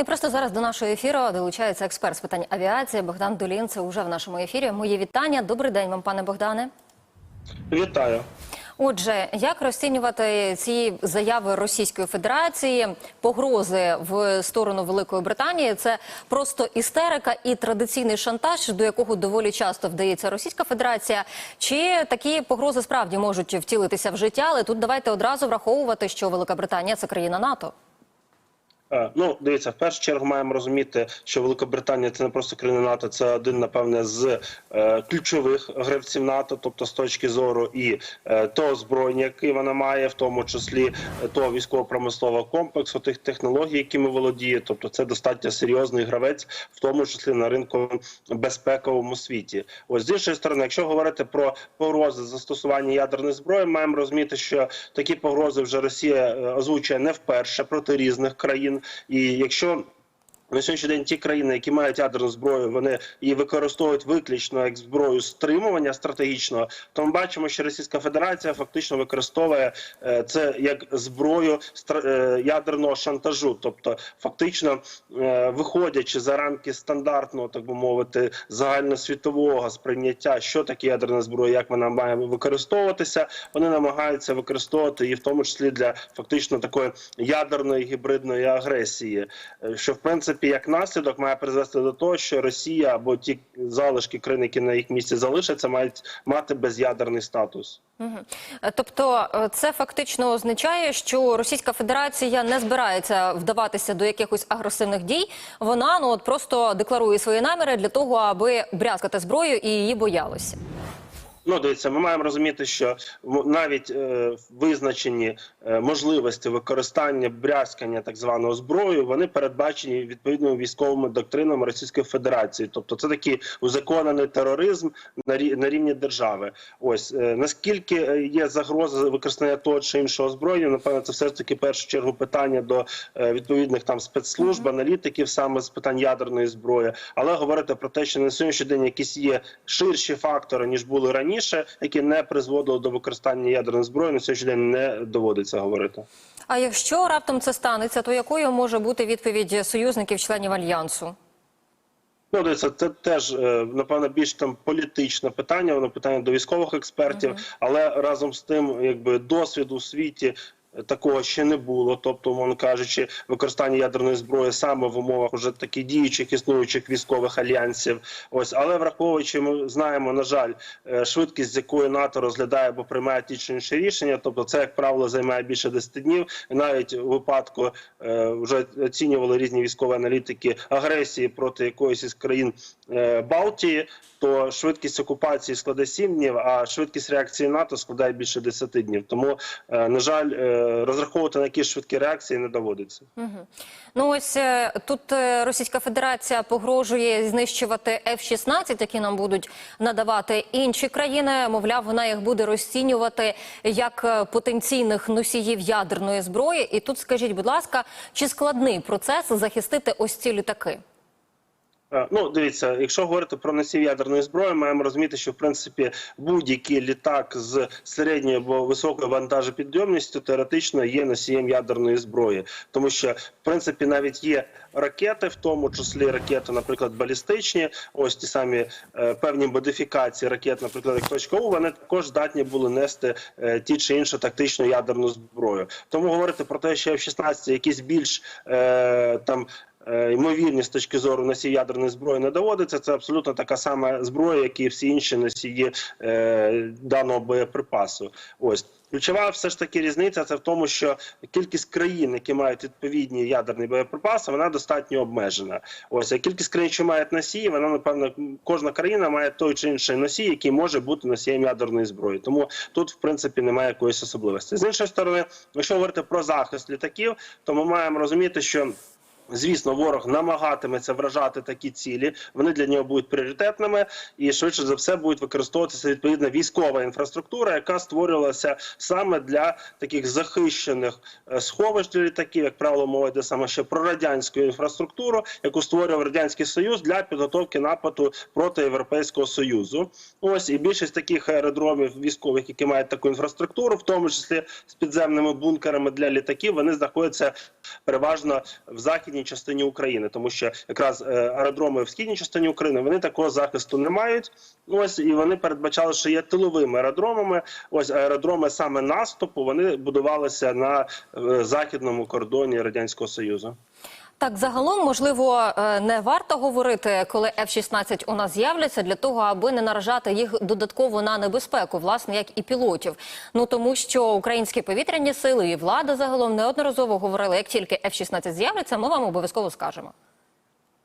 І просто зараз до нашого ефіру долучається експерт з питань авіації Богдан Долін. Це вже в нашому ефірі. Мої вітання. Добрий день вам, пане Богдане. Вітаю. Отже, як розцінювати ці заяви Російської Федерації, погрози в сторону Великої Британії? Це просто істерика і традиційний шантаж, до якого доволі часто вдається Російська Федерація. Чи такі погрози справді можуть втілитися в життя? Але тут давайте одразу враховувати, що Велика Британія це країна НАТО. Е, Ну, дивіться, в першу чергу маємо розуміти, що Великобританія це не просто країна НАТО, це один, напевне, з е, ключових гравців НАТО, тобто з точки зору і е, того озброєння, яке вона має, в тому числі е, того військово-промислового комплексу, тих технологій, якими володіє. Тобто, це достатньо серйозний гравець, в тому числі на ринку безпековому світі. Ось з іншої сторони, якщо говорити про погрози застосування ядерної зброї, маємо розуміти, що такі погрози вже Росія е, озвучує не вперше проти різних країн. І якщо на сьогоднішній день ті країни, які мають ядерну зброю, вони її використовують виключно як зброю стримування стратегічного, то ми бачимо, що Російська Федерація фактично використовує е, це як зброю е, ядерного шантажу, тобто фактично е, виходячи за рамки стандартного, так би мовити, загальносвітового сприйняття, що таке ядерна зброя, як вона має використовуватися, вони намагаються використовувати її в тому числі для фактично такої ядерної гібридної агресії, що в принципі як наслідок має призвести до того, що Росія або ті залишки країн, які на їх місці залишаться, мають мати безядерний статус. Тобто е, це фактично означає, що Російська Федерація не збирається вдаватися до якихось агресивних дій. Вона ну от просто декларує свої наміри для того, аби брязкати зброю і її боялися. Ну, дивіться, ми маємо розуміти, що навіть е, визначені е, можливості використання брязкання так званого зброю, вони передбачені відповідними військовими доктринами Російської Федерації. Тобто, це такий узаконений тероризм на рі- на рівні держави. Ось е, наскільки е, є загроза використання того чи іншого озброєння, напевно, це все ж таки в першу чергу питання до е, відповідних там спецслужб, аналітиків саме з питань ядерної зброї. Але говорити про те, що на сьогоднішній день якісь є ширші фактори ніж були раніше, які не призводили до використання ядерної зброї, на сьогоднішній день не доводиться говорити. А якщо раптом це станеться, то якою може бути відповідь союзників-членів альянсу? Ну, дивіться, це теж е, напевно більш там політичне питання, воно питання до військових експертів, але разом з тим, якби досвід у світі. Такого ще не було, тобто, мовно кажучи, використання ядерної зброї саме в умовах уже таких діючих існуючих військових альянсів. Ось, але враховуючи, ми знаємо, на жаль, е, швидкість, з якою НАТО розглядає або приймає ті чи інші рішення. Тобто, це як правило займає більше 10 днів. І навіть у випадку е, вже оцінювали різні військові аналітики агресії проти якоїсь із країн е, Балтії. То швидкість окупації складе 7 днів, а швидкість реакції НАТО складає більше 10 днів. Тому, на жаль, розраховувати на якісь швидкі реакції не доводиться. Ну ось е, тут е, Російська Федерація погрожує знищувати F-16, які нам будуть надавати інші країни. Мовляв, вона їх буде розцінювати як е, потенційних носіїв ядерної зброї. І тут скажіть, будь ласка, чи складний процес захистити ось ці літаки? Е, Ну, дивіться, якщо говорити про носів ядерної зброї, маємо розуміти, що в принципі будь-який літак з середньою або високою вантажопідйомністю теоретично є носієм ядерної зброї, тому що в принципі навіть є ракети, в тому числі ракети, наприклад, балістичні, ось ті самі е, певні модифікації ракет, наприклад, як точка У, вони також здатні були нести е, ті чи іншу тактичну ядерну зброю. Тому говорити про те, що F-16 якісь більш е, там. Е, Ймовірність з точки зору носії ядерної зброї не доводиться. Це абсолютно така сама зброя, як і всі інші носії е, даного боєприпасу. Ось ключова все ж таки різниця це в тому, що кількість країн, які мають відповідні ядерні боєприпаси, вона достатньо обмежена. Ось а кількість країн, що мають носії, вона напевно кожна країна має той чи інший носій, який може бути носієм ядерної зброї. Тому тут, в принципі, немає якоїсь особливості. З іншої сторони, якщо говорити про захист літаків, то ми маємо розуміти, що Звісно, ворог намагатиметься вражати такі цілі. Вони для нього будуть пріоритетними, і швидше за все будуть використовуватися відповідна військова інфраструктура, яка створювалася саме для таких захищених е, сховищ для літаків. Як правило, мова йде саме ще про радянську інфраструктуру, яку створював радянський союз для підготовки нападу проти Європейського союзу. Ось і більшість таких аеродромів військових, які мають таку інфраструктуру, в тому числі з підземними бункерами для літаків, вони знаходяться переважно в західній західній частині України, тому що якраз е, аеродроми в східній частині України вони такого захисту не мають. Ось і вони передбачали, що є тиловими аеродромами. Ось аеродроми саме наступу вони будувалися на е, західному кордоні радянського союзу. Так, загалом, можливо, е, не варто говорити, коли F-16 у нас з'являться, для того, аби не наражати їх додатково на небезпеку, власне, як і пілотів. Ну тому що українські повітряні сили і влада загалом неодноразово говорили, як тільки F-16 з'являться, ми вам обов'язково скажемо.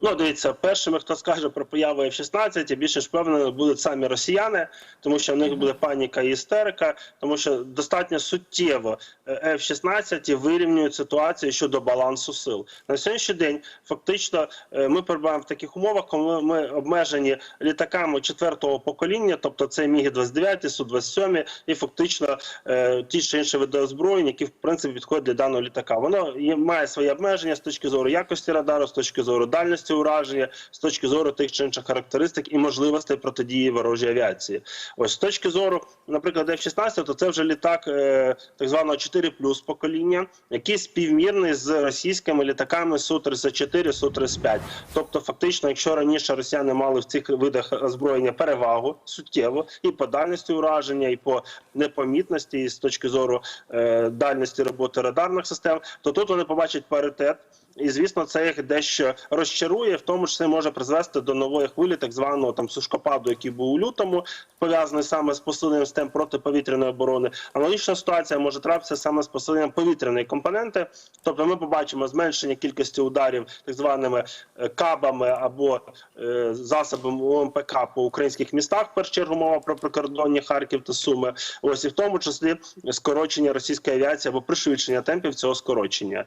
Ну, дивіться, першими, хто скаже про появу F-16, я більше ж впевнений, будуть самі росіяни, тому що в них буде паніка і істерика, тому що достатньо суттєво F-16 вирівнюють ситуацію щодо балансу сил. На сьогоднішній день фактично е, ми перебуваємо в таких умовах, коли ми обмежені літаками четвертого покоління, тобто це міг 29 су 27 і фактично е, ті чи інші види озброєнь, які в принципі підходять для даного літака. Воно має свої обмеження з точки зору якості радару, з точки зору дальності ураження, з точки зору тих чи інших характеристик і можливостей протидії ворожій авіації. Ось з точки зору, наприклад, F-16, то це вже літак е, так званого 4 покоління, який співмірний з російськими літаками Су-34, Су-35. Тобто, фактично, якщо раніше росіяни мали в цих видах озброєння перевагу суттєво і по дальності ураження, і по непомітності, і з точки зору е, дальності роботи радарних систем, то тут вони побачать паритет. І звісно, це їх дещо розчарує, в тому числі може призвести до нової хвилі, так званого там сушкопаду, який був у лютому, пов'язаний саме з посиленням систем протиповітряної оборони. Аналогічна ситуація може трапитися саме з посиленням повітряної компоненти. Тобто, ми побачимо зменшення кількості ударів так званими е, кабами або е, засобами ОМПК по українських містах. В першу чергу мова про прикордонні Харків та Суми. Ось і в тому числі скорочення російської авіації або пришвидшення темпів цього скорочення.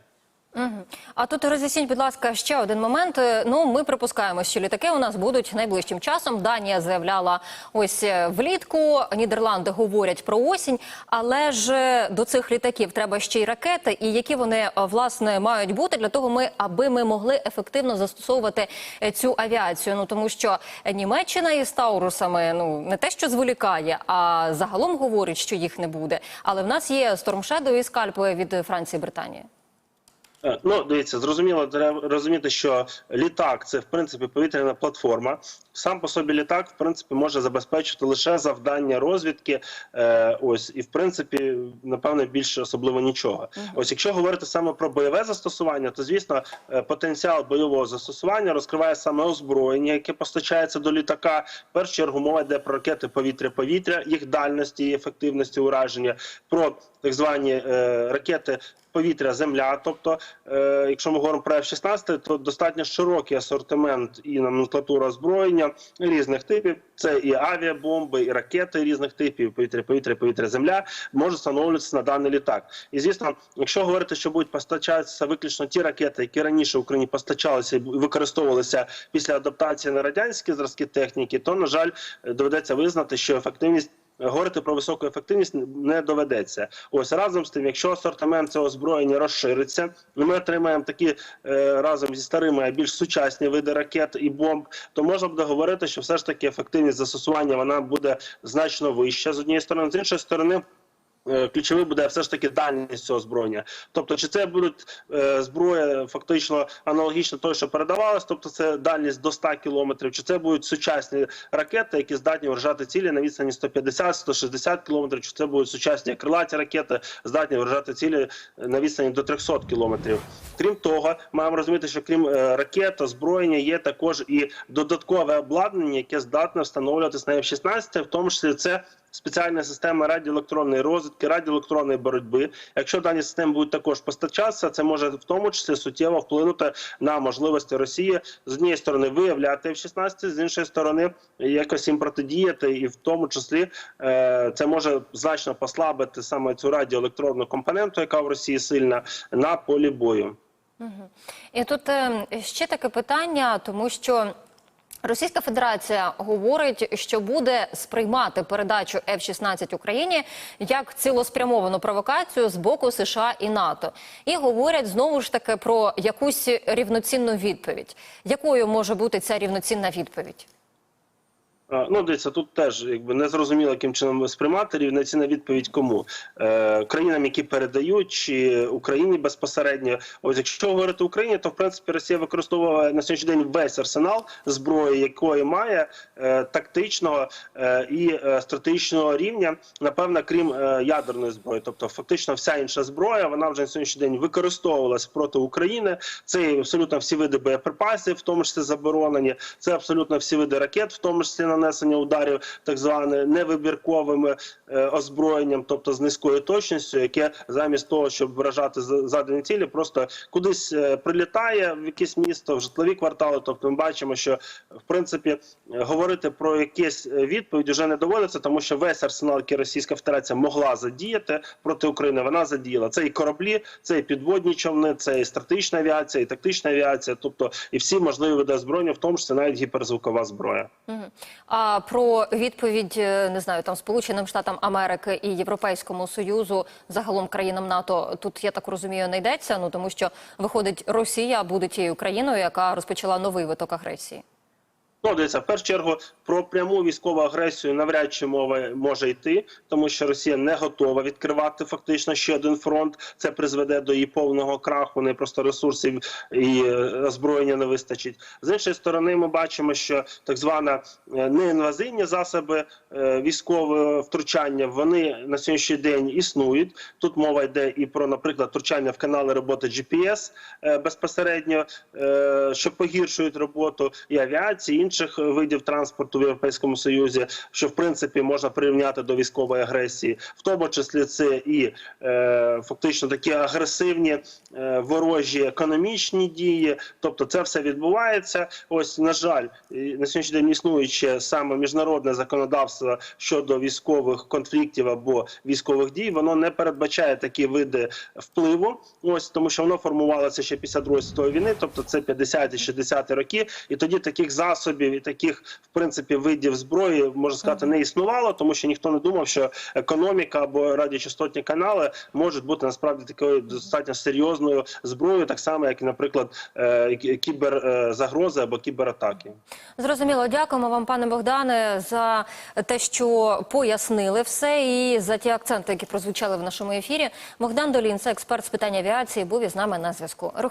А тут роз'ясніть, будь ласка, ще один момент. Е, Ну, ми припускаємо, що літаки у нас будуть найближчим часом. Данія заявляла ось е, влітку. Нідерланди говорять про осінь, але ж е, до цих літаків треба ще й ракети. І які вони власне мають бути для того, ми аби ми могли ефективно застосовувати цю авіацію. Ну тому що Німеччина із Таурусами ну не те, що зволікає, а загалом говорить, що їх не буде. Але в нас є Storm Shadow і скальпи від Франції і Британії. Е, Ну, дивіться, зрозуміло, треба розуміти, що літак це в принципі повітряна платформа. Сам по собі літак, в принципі, може забезпечити лише завдання розвідки. Е, ось і в принципі, напевне, більше особливо нічого. Ось, якщо говорити саме про бойове застосування, то звісно, е, потенціал бойового застосування розкриває саме озброєння, яке постачається до літака. В першу чергу мова йде про ракети повітря-повітря, їх дальності і ефективності ураження, про так звані е, ракети повітря, земля. Тобто, е, якщо ми говоримо про F-16, то достатньо широкий асортимент і номенклатура озброєння різних типів. Це і авіабомби, і ракети різних типів, повітря, повітря, повітря, земля може встановлюватися на даний літак. І звісно, якщо говорити, що будуть постачатися виключно ті ракети, які раніше в Україні постачалися і використовувалися після адаптації на радянські зразки техніки, то на жаль доведеться визнати, що ефективність. Говорити про високу ефективність не доведеться. Ось разом з тим, якщо асортимент цього озброєння розшириться, ми отримаємо такі е, разом зі старими, а більш сучасні види ракет і бомб, то можна буде говорити, що все ж таки ефективність застосування вона буде значно вища з однієї сторони, з іншої сторони. Е, Ключовий буде все ж таки дальність цього зброєння. Тобто, чи це будуть е, зброя фактично аналогічно той, що передавалось, тобто це дальність до 100 кілометрів, чи це будуть сучасні ракети, які здатні вражати цілі на відстані 150-160 кілометрів, чи це будуть сучасні крилаті ракети, здатні вражати цілі на відстані до 300 кілометрів. Крім того, маємо розуміти, що крім е, ракет, озброєння є також і додаткове обладнання, яке здатне встановлюватись на F-16, в тому числі це спеціальна система радіоелектронної розвідки, радіоелектронної боротьби. Якщо дані системи будуть також постачатися, це може в тому числі суттєво вплинути на можливості Росії з однієї сторони виявляти F-16, з іншої сторони якось їм протидіяти, і в тому числі е, це може значно послабити саме цю радіоелектронну компоненту, яка в Росії сильна, на полі бою. І тут е, ще таке питання, тому що. Російська Федерація говорить, що буде сприймати передачу F-16 Україні як цілоспрямовану провокацію з боку США і НАТО, і говорять знову ж таки про якусь рівноцінну відповідь. Якою може бути ця рівноцінна відповідь? Е, Ну, дивіться, тут теж якби не зрозуміло, яким чином сприймати рівноцінна відповідь кому е, країнам, які передають, чи Україні безпосередньо. Ось якщо говорити Україні, то в принципі Росія використовує на сьогоднішній день весь арсенал зброї, якої має е, тактичного е, і е, стратегічного рівня, напевно, крім е, ядерної зброї. Тобто, фактично, вся інша зброя вона вже на сьогоднішній день використовувалась проти України. Це абсолютно всі види боєприпасів, в тому числі заборонені. Це абсолютно всі види ракет, в тому числі нанесення ударів так зване невибірковими е, озброєнням, тобто з низькою точністю, яке замість того, щоб вражати задані цілі, просто кудись е, прилітає в якесь місто, в житлові квартали. Тобто, ми бачимо, що в принципі говорити про якісь е, відповідь вже не доводиться, тому що весь арсенал, який Російська Федерація могла задіяти проти України, вона задіяла. Це і кораблі, це і підводні човни, це і стратегічна авіація, і тактична авіація, тобто і всі можливі види озброєння, в тому числі навіть гіперзвукова зброя. А про відповідь е, не знаю, там Сполученим Штатам Америки і Європейському Союзу, загалом країнам НАТО, тут я так розумію, не йдеться. Ну тому що виходить, Росія буде тією країною, яка розпочала новий виток агресії. Ну, дивіться, в першу чергу про пряму військову агресію навряд чи мова може йти, тому що Росія не готова відкривати фактично ще один фронт. Це призведе до її повного краху. Не просто ресурсів і е, озброєння не вистачить. З іншої сторони, ми бачимо, що так звана е, неінвазивні засоби е, військового втручання вони на сьогоднішній день існують. Тут мова йде і про, наприклад, втручання в канали роботи GPS безпосередньо, що погіршують роботу і авіації, інших видів транспорту в Європейському Союзі, що в принципі можна прирівняти до військової агресії, в тому числі це і е, фактично такі агресивні е, ворожі економічні дії. Тобто, це все відбувається. Ось на жаль, на сьогоднішній день існуюче саме міжнародне законодавство щодо військових конфліктів або військових дій, воно не передбачає такі види впливу. Ось тому, що воно формувалося ще після другої світової війни, тобто це 50-60 роки, і тоді таких засобів і таких в принципі видів зброї можна сказати не існувало, тому що ніхто не думав, що економіка або радіочастотні канали можуть бути насправді такою достатньо серйозною зброєю, так само як і, наприклад, е, кіберзагрози або кібератаки. Зрозуміло, дякуємо вам, пане Богдане, за те, що пояснили все, і за ті акценти, які прозвучали в нашому ефірі. Богдан Долін, це експерт з питань авіації, був із нами на зв'язку.